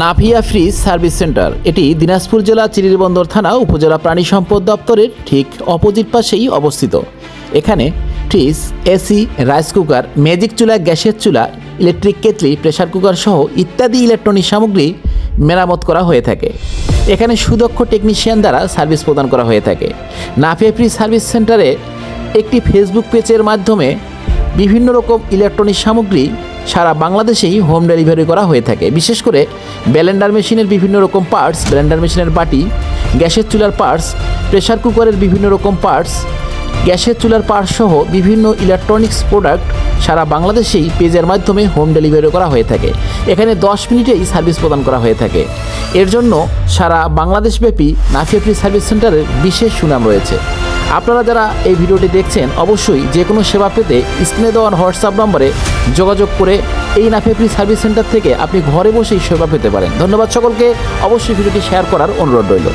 নাভিয়া fridge service centre. এটি দিনাজপুর জেলা চিরিরবন্দর থানা উপজেলা প্রাণী সম্পদ দপ্তরের ঠিক অপোজিট পাশেই অবস্থিত। এখানে fridge, AC, rice cooker, magic চুলা, গ্যাসের চুলা, ইলেকট্রিক কেটলি, প্রেসার কুকার সহ ইত্যাদি ইলেকট্রনিক সামগ্রী মেরামত করা হয়ে থাকে। এখানে সুদক্ষ টেকনিশিয়ান দ্বারা সার্ভিস প্রদান করা হয়ে থাকে। নাফিয়া ফ্রিজ সার্ভিস সেন্টারে একটি ফেসবুক পেজের মাধ্যমে বিভিন্ন রকম ইলেকট্রনিক সামগ্রী সারা বাংলাদেশেই হোম ডেলিভারি করা হয়ে থাকে। বিশেষ করে ব্লেন্ডার মেশিনের বিভিন্ন রকম পার্টস, ব্লেন্ডার মেশিনের বাটি, গ্যাসের চুলার পার্টস, প্রেসার কুকারের বিভিন্ন রকম পার্টস, গ্যাসের চুলার পার্টস সহ বিভিন্ন ইলেকট্রনিক্স প্রোডাক্ট সারা বাংলাদেশেই পেজের মাধ্যমে হোম ডেলিভারি করা হয়ে থাকে। এখানে দশ মিনিটেই সার্ভিস প্রদান করা হয়ে থাকে। এর জন্য সারা বাংলাদেশব্যাপী নাফিয়া ফ্রি সার্ভিস সেন্টারের বিশেষ সুনাম রয়েছে। আপনারা যারা এই ভিডিওটি দেখছেন, অবশ্যই যে কোনো সেবা পেতে স্ক্রিনে দেওয়ার হোয়াটসঅ্যাপ নম্বরে যোগাযোগ করে এই নাফেফ্রি সার্ভিস সেন্টার থেকে আপনি ঘরে বসেই সেবা পেতে পারেন। ধন্যবাদ সকলকে। অবশ্যই ভিডিওটি শেয়ার করার অনুরোধ রইল।